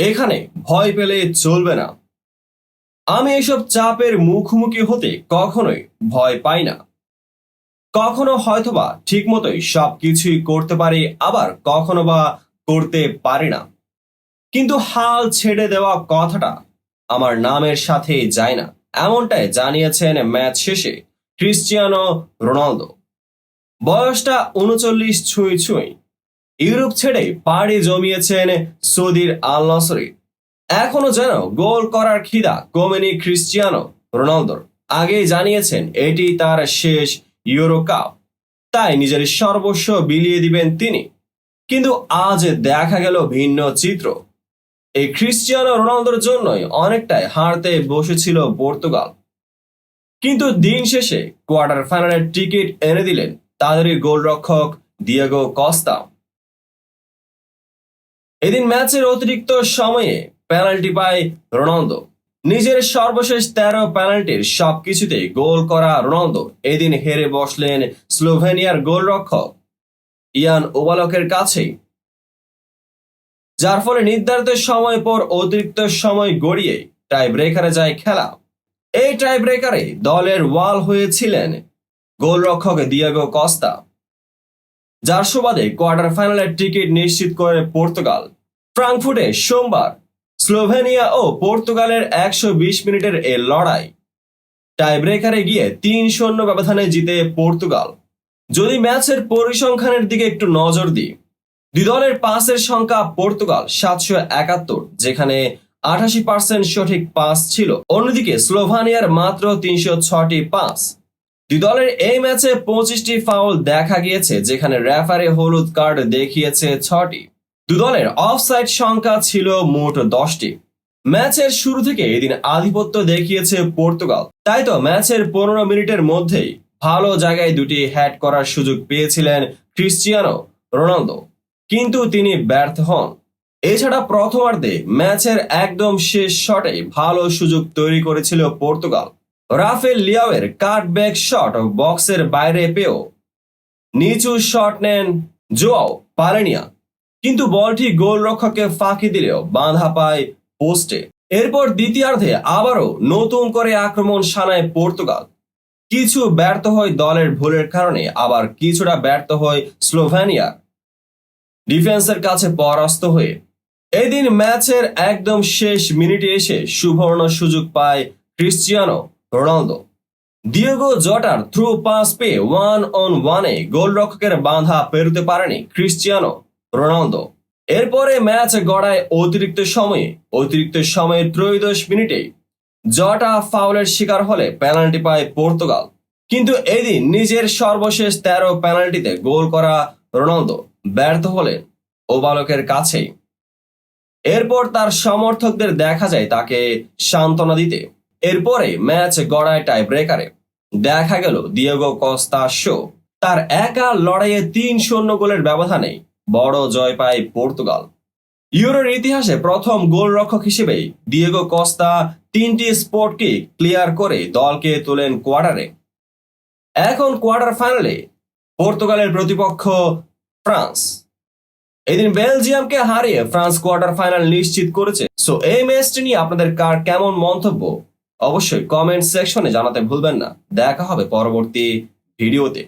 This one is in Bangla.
এখানে ভয় পেলে চলবে না। আমি এসব চাপের মুখোমুখি হতে কখনোই ভয় পাই না। কখনো হয়তোবা ঠিক মতোই সব কিছুই করতে পারি, আবার কখনো বা করতে পারি না। কিন্তু হাল ছেড়ে দেওয়া কথাটা আমার নামের সাথে যায় না। এমনটাই জানিয়েছেন ম্যাচ শেষে ক্রিশ্চিয়ানো রোনালদো। বয়সটা উনচল্লিশ ছুঁই ছুঁই। ইউরোপ ছেড়ে পাড়ি জমিয়েছেন সৌদির আল নসরি। এখনও যেন গোল করার খিদা কমেনি ক্রিশ্চিয়ানো রোনালদোর। আগেই জানিয়েছেন এটি তার শেষ ইউরো কাপ। তাই নিজের সর্বস্ব বিলিয়ে দিবেন তিনি। কিন্তু আজ দেখা গেল ভিন্ন চিত্র। এই ক্রিশ্চিয়ানো রোনালদোর জন্যই অনেকটাই হারতে বসেছিল পর্তুগাল। কিন্তু দিন শেষে কোয়ার্টার ফাইনালের টিকিট এনে দিলেন তাদেরই গোলরক্ষক দিয়েগো কস্তা। এদিন ম্যাচের অতিরিক্ত সময়ে পেনাল্টি পায় রোনালদো। নিজের সর্বশেষ তেরো পেনাল্টির সবকিছুতেই গোল করা রোনালদো। এদিন হেরে বসলেন স্লোভেনিয়ার গোলরক্ষক ইয়ান ওবালকের কাছেই। যার ফলে নির্ধারিত সময় পর অতিরিক্ত সময় গড়িয়ে টাই ব্রেকারে যায় খেলা। এই টাই ব্রেকারে দলের ওয়াল হয়েছিলেন গোলরক্ষক দিয়াগো কস্তা। যার সুবাদে কোয়ার্টার ফাইনালের টিকিট নিশ্চিত করে পর্তুগাল। ফ্রাঙ্কফুটে সোমবার স্লোভেনিয়া ও পর্তুগালের একশো বিশ মিনিটের এ লড়াই। টাই ব্রেকারে গিয়ে তিন শূন্য ব্যবধানে জিতে পর্তুগাল। যদি ম্যাচের পরিসংখ্যানের দিকে একটু নজর দিই দুই দলের পাসের সংখ্যা পর্তুগাল সাতশো একাত্তর, যেখানে আঠাশি পার্সেন্ট সঠিক পাস ছিল। অন্যদিকে স্লোভানিয়ার মাত্র তিনশো ছটি পাস। দুই দলের এই ম্যাচে পঁচিশটি ফাউল দেখা গিয়েছে, যেখানে রেফারে হলুদ কার্ড দেখিয়েছে ছটি দু দলের অফসাইড সংখ্যা ছিল মোট দশটি। ম্যাচের শুরু থেকে এদিন আধিপত্য দেখিয়েছে পর্তুগাল। তাই তো ম্যাচের পনেরো মিনিটের মধ্যেই ভালো জায়গায় দুটি হ্যাট করার সুযোগ পেয়েছিলেন ক্রিশ্চিয়ানো রোনালদো। কিন্তু তিনি ব্যর্থ হন। এছাড়া প্রথমার্ধে ম্যাচের একদম শেষ শটে ভালো সুযোগ তৈরি করেছিল পর্তুগাল। রাফেল লিয়াওয়ের কাটব্যাক শট বক্সের বাইরে পেয়েও নিচু শট নেন জোয়াও পালেনিয়া। কিন্তু বলটি গোলরক্ষককে ফাঁকি দিলেও বাঁধা পায় পোস্টে। এরপর দ্বিতীয়ার্ধে আবারও নতুন করে আক্রমণ সানায় পর্তুগাল। কিছু ব্যর্থ হয় দলের ভুলের কারণে, আবার কিছুটা ব্যর্থ হয় স্লোভেনিয়া। ডিফেন্সের কাছে পরাস্ত হয়ে এদিন ম্যাচের একদম শেষ মিনিটে এসে সুবর্ণ সুযোগ পায় ক্রিশ্চিয়ানো রোনালদো। দিয়েগো জটার থ্রু পাস পেয়ে ওয়ান অন ওয়ানে গোলরক্ষকের বাঁধা পেরোতে পারেনি ক্রিশ্চিয়ানো। রোনালদো। এরপরে ম্যাচ গড়ায় অতিরিক্ত সময়ে অতিরিক্ত সময়ে ত্রয়োদশ মিনিটে জটা ফাউলের শিকার হলে পেনাল্টি পায় পর্তুগাল। কিন্তু এদিন নিজের সর্বশেষ তেরো পেনাল্টিতে গোল করা রোনালদো ব্যর্থ হলেন ওবালকের কাছেই। এরপর তার সমর্থকদের দেখা যায় তাকে সান্ত্বনা দিতে। এরপরে ম্যাচ গড়ায় টাই ব্রেকারে দেখা গেল দিয়েগো কস্তা শো। তার একা লড়াইয়ে তিন শূন্য গোলের ব্যবধানে বড় জয় পায় পর্তুগাল। ইউরোর ইতিহাসে প্রথম গোলরক্ষক হিসেবে দিয়েগো কস্তা তিনটি স্পটকে ক্লিয়ার করে দলকে তোলেন কোয়ার্টারে। এখন কোয়ার্টার ফাইনালে পর্তুগালের প্রতিপক্ষ ফ্রান্স। এদিন বেলজিয়ামকে হারিয়ে ফ্রান্স কোয়ার্টার ফাইনাল নিশ্চিত করেছে। সো এই ম্যাচটি নিয়ে আপনাদের কার কেমন মন্তব্য অবশ্যই কমেন্ট সেকশনে জানাতে ভুলবেন না। দেখা হবে পরবর্তী ভিডিওতে।